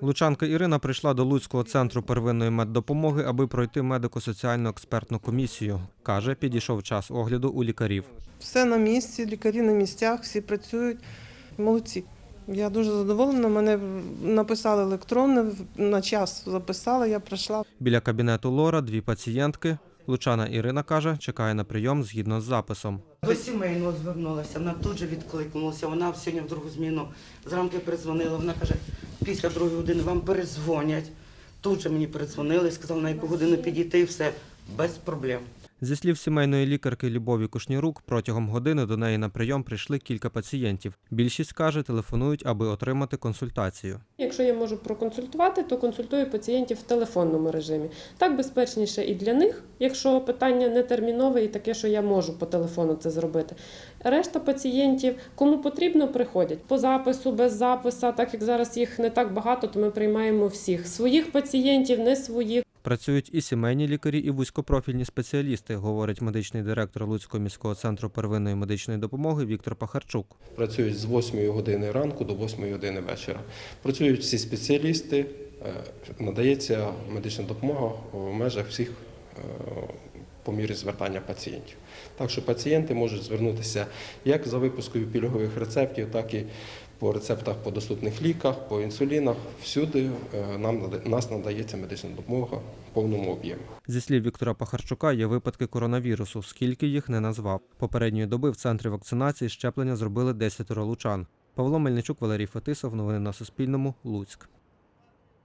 Лучанка Ірина прийшла до Луцького центру первинної меддопомоги, аби пройти медико-соціальну експертну комісію. Каже, підійшов час огляду у лікарів. Все на місці, лікарі на місцях, всі працюють. Молодці. Я дуже задоволена. Мене написали електронне, на час записала, я прийшла. Біля кабінету Лора дві пацієнтки. Лучана Ірина каже, чекає на прийом згідно з записом. До сімейного звернулася, вона тут же відкликнулася. Вона сьогодні в другу зміну зранку перезвонила. Вона каже, після другої години вам перезвонять. Тут же мені передзвонили, сказали, на яку годину підійти, і все без проблем. Зі слів сімейної лікарки Любові Кушнірук, протягом години до неї на прийом прийшли кілька пацієнтів. Більшість каже, телефонують, аби отримати консультацію. Якщо я можу проконсультувати, то консультую пацієнтів в телефонному режимі. Так безпечніше і для них, якщо питання не термінове і таке, що я можу по телефону це зробити. Решта пацієнтів, кому потрібно, приходять по запису, без запису. Так як зараз їх не так багато, то ми приймаємо всіх своїх пацієнтів, не своїх. Працюють і сімейні лікарі, і вузькопрофільні спеціалісти, говорить медичний директор Луцького міського центру первинної медичної допомоги Віктор Пахарчук. Працюють з 8 години ранку до 8 години вечора. Працюють всі спеціалісти, е, надається медична допомога в межах всіх е, по мірі звертання пацієнтів. Так що пацієнти можуть звернутися як за випускою пільгових рецептів, так і по рецептах по доступних ліках, по інсулінах. Всюди е, нам нас надається медична допомога в повному об'ємі. Зі слів Віктора Пахарчука, є випадки коронавірусу, скільки їх не назвав. Попередньої доби в центрі вакцинації щеплення зробили 10 лучан. Павло Мельничук, Валерій Фетисов. Новини на Суспільному. Луцьк.